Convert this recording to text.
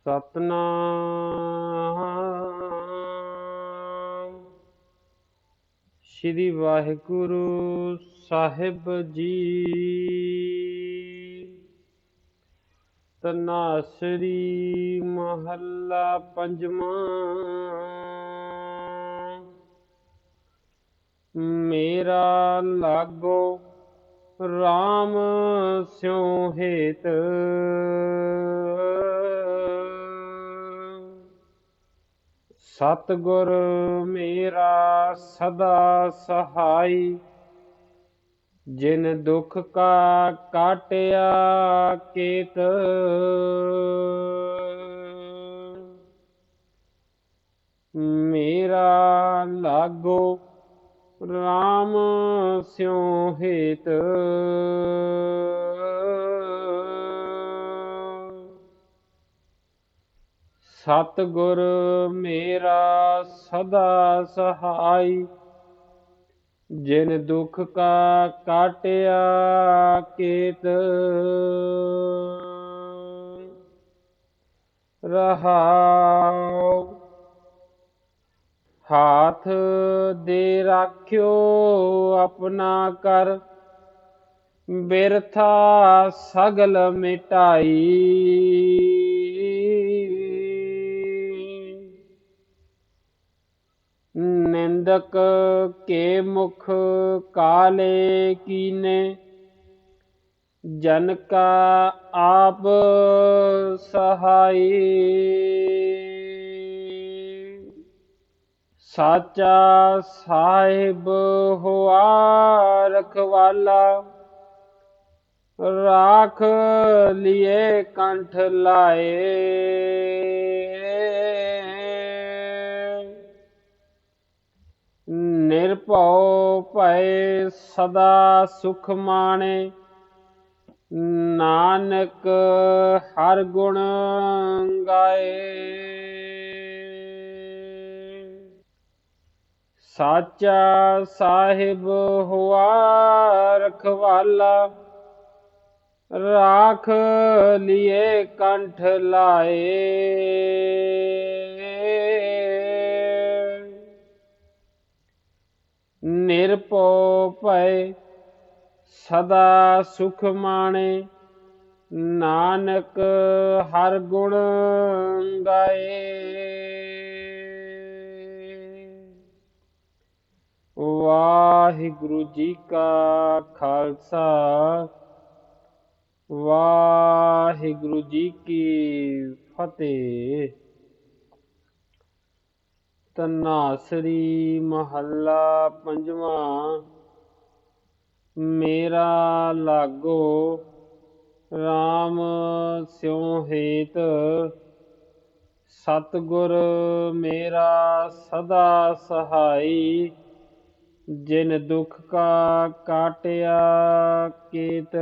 ਸਤਨਾਮ। ਸ੍ਰੀ ਵਾਹਿਗੁਰੂ ਸਾਹਿਬ ਜੀ। ਤਨਾਸਰੀ ਮਹੱਲਾ ਪੰਜਵਾਂ। ਮੇਰਾ ਲਾਗੋ RAM ਸਿਉ ਹੇਤ। ਸਤਿਗੁਰ ਮੇਰਾ ਸਦਾ ਸਹਾਈ ਜਿਨ ਦੁਖ ਕਾ ਕਾਟਿਆ ਕੇਤ। ਮੇਰਾ ਲਾਗੋ RAM ਸਿਉ ਹੇਤ। ਸਤਿਗੁਰ ਮੇਰਾ ਸਦਾ ਸਹਾਈ, ਜਿਨ ਦੁਖ ਕਾ ਕਾਟਿਆ ਕੇਤ। ਰਹਾਉ, ਹਾਥ ਦੇ ਰਾਖਿਓ ਆਪਣਾ ਕਰ, ਬਿਰਥਾ ਸਗਲ ਮਿਟਾਈ। ਨਿੰਦਕ ਕੇ ਮੁਖ ਕਾਲੇ ਕੀਨੇ? ਜਨ ਕਾ ਆਪ ਸਹਾਈ। ਸਾਚਾ ਸਾਹਿਬ ਹੋਆ ਰਖਵਾਲਾ। ਰਾਖ ਲਿਏ ਕੰਠ ਲਾਏ। ਨਿਰਭਉ ਭੈ ਸਦਾ ਸੁਖ ਮਾਣੇ, ਨਾਨਕ ਹਰ ਗੁਣ ਗਾਏ। ਸਾਚਾ ਸਾਹਿਬ ਹੋਆ ਰਖਵਾਲਾ, ਰਾਖ ਲਿਏ ਕੰਠ ਲਾਏ। ਨਿਰਭਉ ਭੈ ਸਦਾ ਸੁਖ ਮਾਣੇ। ਨਾਨਕ ਹਰ ਗੁਣ ਗਾਏ। ਵਾਹਿਗੁਰੂ ਜੀ ਕਾ ਖਾਲਸਾ, ਵਾਹਿਗੁਰੂ ਜੀ ਕੀ ਫਤਿਹ। ਤਨਾਸਰੀ ਮਹੱਲਾ ਪੰਜਵਾਂ, ਮੇਰਾ ਲਾਗੋ RAM ਸਿਉ ਹੇਤ, ਸਤਿਗੁਰ ਮੇਰਾ ਸਦਾ ਸਹਾਈ, ਜਿਨ ਦੁਖ ਕਾ ਕਾਟਿਆ ਕੇਤ।